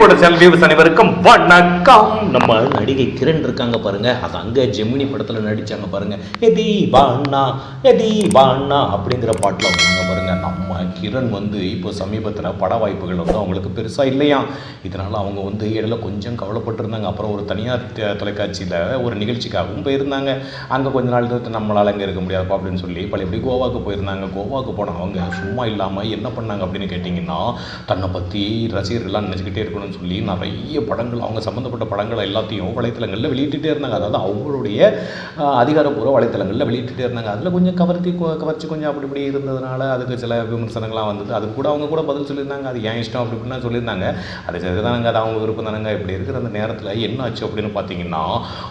பேர் சேனல் அனைவருக்கும் வணக்கம். நம்ம நடிகை கிரண் இருக்காங்க பாருங்க. அது அங்க ஜெமினி படத்துல நடிச்சாங்க பாருங்க. எதி வாண்ணா எதி வாண்ணா அப்படிங்கிற பாட்டுல வந்தாங்க பாருங்க. நம்ம கிரண் வந்து இப்போ சமீபத்துல பட வாய்ப்புகள் வந்து அவங்களுக்கு பெருசா இல்லையா? இதனால அவங்க வந்து இடையில கொஞ்சம் கவலைப்பட்டிருந்தாங்க. அப்புறம் ஒரு தனியார் தொலைக்காட்சியில் தொலைக்காட்சியில ஒரு நிகழ்ச்சிக்காகவும் போயிருந்தாங்க. அங்க கொஞ்ச நாள் இருந்து நம்மளால அங்க இருக்க முடியாதுப்பா அப்படின்னு சொல்லி பழையபடி கோவாக்கு போயிருந்தாங்க. கோவாக்கு போன அவங்க சும்மா இல்லாம என்ன பண்ணாங்க அப்படின்னு கேட்டிங்கன்னா தன்னை பற்றி ரசிகர்கள்லாம் நினச்சிக்கிட்டே இருக்கணும்னு சொல்லி நிறைய படங்கள் அவங்க சம்மந்தப்பட்ட படங்களை எல்லாத்தையும் வலைத்தளங்களில் வெளியிட்டுட்டே இருந்தாங்க. அதாவது அவங்களுடைய அதிகாரப்பூர்வ வலைத்தளங்களில் வெளியிட்டுட்டே இருந்தாங்க. அதில் கொஞ்சம் கவர்த்தி கவர்ச்சி கொஞ்சம் அப்படி இப்படி இருந்ததுனால அதுக்கு சில விமர்சனங்கள்லாம் வந்தது. அது கூட அவங்க கூட பதில் சொல்லியிருந்தாங்க. அது ஏன் இஷ்டம் அப்படி இப்படின்னு சொல்லியிருந்தாங்க. அது சரிதானங்க. அது அவங்க விருப்பம் தானங்க. இப்படி இருக்கிற அந்த நேரத்தில் என்ன ஆச்சு அப்படின்னு பார்த்தீங்கன்னா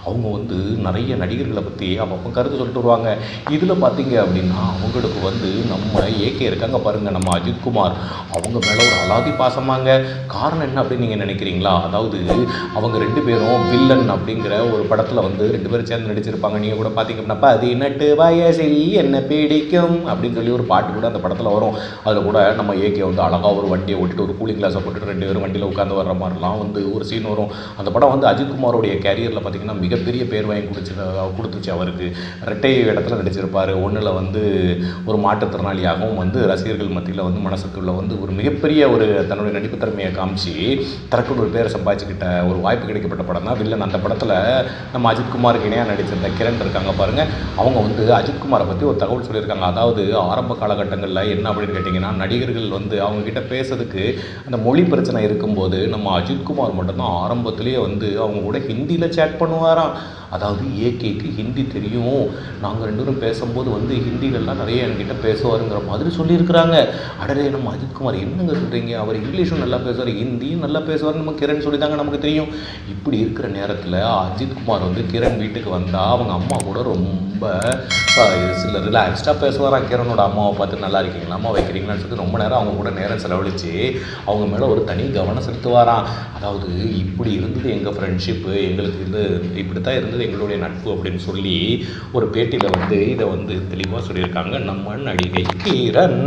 அவங்க வந்து நிறைய நடிகர்களை பற்றி அப்பப்போ கருத்து சொல்லிட்டு வருவாங்க. இதில் பார்த்தீங்க அப்படின்னா அவங்களுக்கு வந்து நம்ம ஏகே இருக்காங்க பாருங்க நம்ம அஜித் குமார். அவங்க மேலே ஒரு அலாதி பாசமாங்க. காரணம் என்ன அப்படின்னு நீங்கள் நினைக்கிறீங்களா? அதாவது அவங்க ரெண்டு பேரும் வில்லன் அப்படிங்கிற ஒரு படத்தில் வந்து ரெண்டு பேரும் சேர்ந்து நடிச்சிருப்பாங்க. நீங்கள் கூட பார்த்தீங்க அப்படின்னா பதினெட்டு வயசில் என்ன பிடிக்கும்? அப்படின்னு சொல்லி ஒரு பாட்டு கூட அந்த படத்தில் வரும். அதில் கூட நம்ம ஏகே வந்து அழகாக ஒரு வண்டியை ஓட்டிட்டு ஒரு கூலிங் கிளாஸை போட்டுட்டு ரெண்டு பேரும் வண்டியில் உட்காந்து வர்ற மாதிரிலாம் வந்து ஒரு சீன் வரும். அந்த படம் வந்து அஜித் குமாரோடைய கேரியரில் பார்த்தீங்கன்னா மிகப்பெரிய பேர் வாங்கி கொடுத்து கொடுத்துச்சு அவருக்கு. ரெட்டை இடத்துல நடிச்சிருப்பார். ஒன்றில் வந்து ஒரு மாற்றுத்திறனாளியாகவும் வந்து ரசிகர்கள் மத்தியில் வந்து மனசுக்குள்ள வந்து ஒரு மிகப்பெரிய ஒரு தன்னுடைய நடிப்பு திறமையை காமிச்சு தனக்குன்னு ஒரு பேரை சம்பாதிச்சுக்கிட்ட ஒரு வாய்ப்பு கிடைக்கப்பட்ட படம் தான் வில்லன் அந்த படத்தில் நம்ம அஜித்குமாருக்கு இணையாக நடிச்சிருந்த கிரண் இருக்காங்க பாருங்கள் அவங்க வந்து அஜித்குமாரை பற்றி ஒரு தகவல் சொல்லியிருக்காங்க. அதாவது ஆரம்ப காலகட்டங்களில் என்ன அப்படின்னு கேட்டிங்கன்னா நடிகர்கள் வந்து அவங்க கிட்ட பேசுறதுக்கு அந்த மொழி பிரச்சனை இருக்கும்போது நம்ம அஜித்குமார் மட்டும்தான் ஆரம்பத்துலேயே வந்து அவங்க கூட ஹிந்தியில் சேட் பண்ணுவாராம். அதாவது ஏகேக்கு ஹிந்தி தெரியும். நாங்கள் ரெண்டு பேரும் பேசும்போது வந்து ஹிந்திலலாம் நிறைய என்கிட்ட பேசுவாருங்கிற மாதிரி சொல்லியிருக்கிறாங்க. அடரே நம்ம அஜித்குமார் என்னங்க சொல்கிறீங்க அவர் இங்கிலீஷும் நல்லா பேசுவார் ஹிந்தியும் நல்லா பேசுவார் நம்ம கிரண் சொல்லி தாங்க நமக்கு தெரியும். இப்படி இருக்கிற நேரத்தில் அஜித் குமார் வந்து கிரண் வீட்டுக்கு வந்தால் அவங்க அம்மா கூட ரொம்ப சில ரிலாக்ஸ்டாக பேசுவாராம் கிரணோட அம்மாவை பார்த்து நல்லா இருக்கீங்களா? அம்மா வைக்கிறீங்களான்னு சொல்லி ரொம்ப நேரம் அவங்க கூட நேரம் செலவழித்து அவங்க மேலே ஒரு தனி கவனம் செலுத்துவாராம் அதாவது இப்படி இருந்தது எங்கள் ஃப்ரெண்ட்ஷிப்பு எங்களுக்கு இது இப்படி தான் இருந்தது எங்களுடைய நட்பு அப்படின்னு சொல்லி ஒரு பேட்டியில் வந்து இதை வந்து தெளிவாக சொல்லியிருக்காங்க நம்ம நடிகை கிரண்.